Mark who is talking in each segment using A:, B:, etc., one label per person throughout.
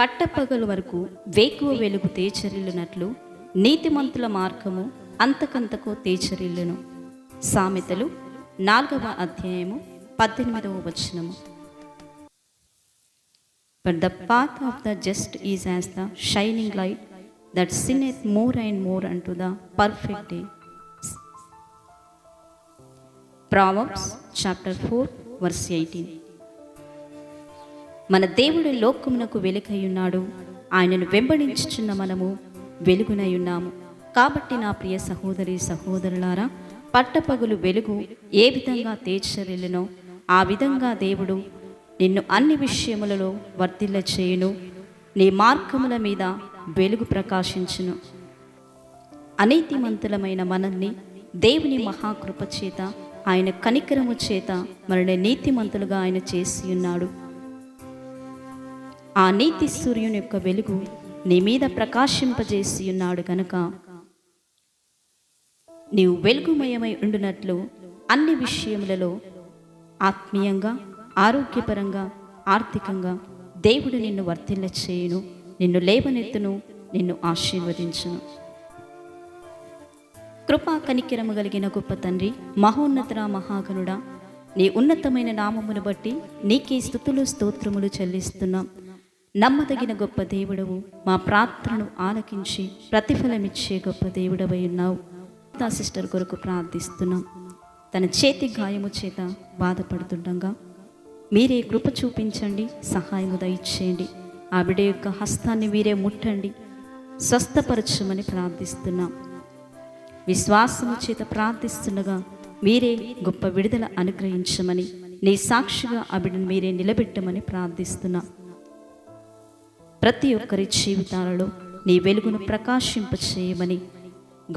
A: పట్టపగలు వరకు వేకువ వెలుగు తేచరిల్లునట్లు నీతిమంతుల మార్గము అంతకంతకు తేచరిల్లును. సామెతలు నాలుగవ అధ్యాయము పద్దెనిమిదవ వచనము. But the path of the just is as the shining light that shineth more and more and to the perfect day Proverbs chapter four verse eighteen మన దేవుడు లోకమునకు వెలుకయ్యున్నాడు ఆయనను వెంబడించుచున్న మనము వెలుగునయ్యున్నాము కాబట్టి నా ప్రియ సహోదరి సహోదరులారా పట్టపగులు వెలుగు ఏ విధంగా తేజరిల్లునో ఆ విధంగా దేవుడు నిన్ను అన్ని విషయములలో వర్తిల్ల చేయును. నీ మార్గముల మీద వెలుగు ప్రకాశించును. అనీతిమంతులమైన మనల్ని దేవుని మహాకృప చేత ఆయన కనికరము చేత మనల్ని నీతిమంతులుగా ఆయన చేసి ఉన్నాడు ఆ నీతి సూర్యుని యొక్క వెలుగు నీ మీద ప్రకాశింపజేసి ఉన్నాడు కనుక నీవు వెలుగుమయమై ఉండునట్లు అన్ని విషయములలో ఆత్మీయంగా ఆరోగ్యపరంగా ఆర్థికంగా దేవుడు నిన్ను వర్తిల్ల చేయును నిన్ను లేవనెత్తును నిన్ను ఆశీర్వదించును. కృపా కనికిరము కలిగిన గొప్ప తండ్రి మహోన్నతరా మహాగనుడా నీ ఉన్నతమైన నామమును బట్టి నీకే స్థుతులు స్తోత్రములు చెల్లిస్తున్నాం. నమ్మదగిన గొప్ప దేవుడవు. మా ప్రార్థనను ఆలకించి ప్రతిఫలమిచ్చే గొప్ప దేవుడవై ఉన్నావు. తా సిస్టర్ కొరకు ప్రార్థిస్తున్నాం. తన చేతి గాయము చేత బాధపడుతుండగా మీరే కృప చూపించండి సహాయము దయచేయండి. ఆ యొక్క హస్తాన్ని మీరే ముట్టండి స్వస్థపరచమని ప్రార్థిస్తున్నాం. విశ్వాసము చేత ప్రార్థిస్తుండగా మీరే గొప్ప విడుదల అనుగ్రహించమని నీ సాక్షిగా ఆ బిడ్డను మీరే నిలబెట్టమని ప్రార్థిస్తున్నా. ప్రతి ఒక్కరి జీవితాలలో నీ వెలుగును ప్రకాశింపచేయమని.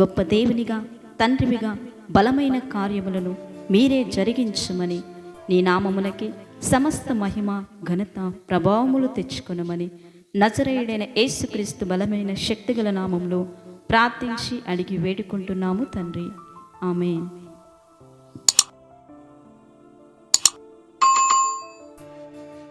A: గొప్ప దేవునిగా తండ్రివిగా బలమైన కార్యములను మీరే జరిగించమని. నీ నామములకి సమస్త మహిమ ఘనత ప్రభావములు తెచ్చుకొనమని. నజరేయుడైన యేసుక్రీస్తు బలమైన శక్తిగల నామంలో ప్రార్థించి అడిగి వేడుకుంటున్నాము తండ్రి. ఆమె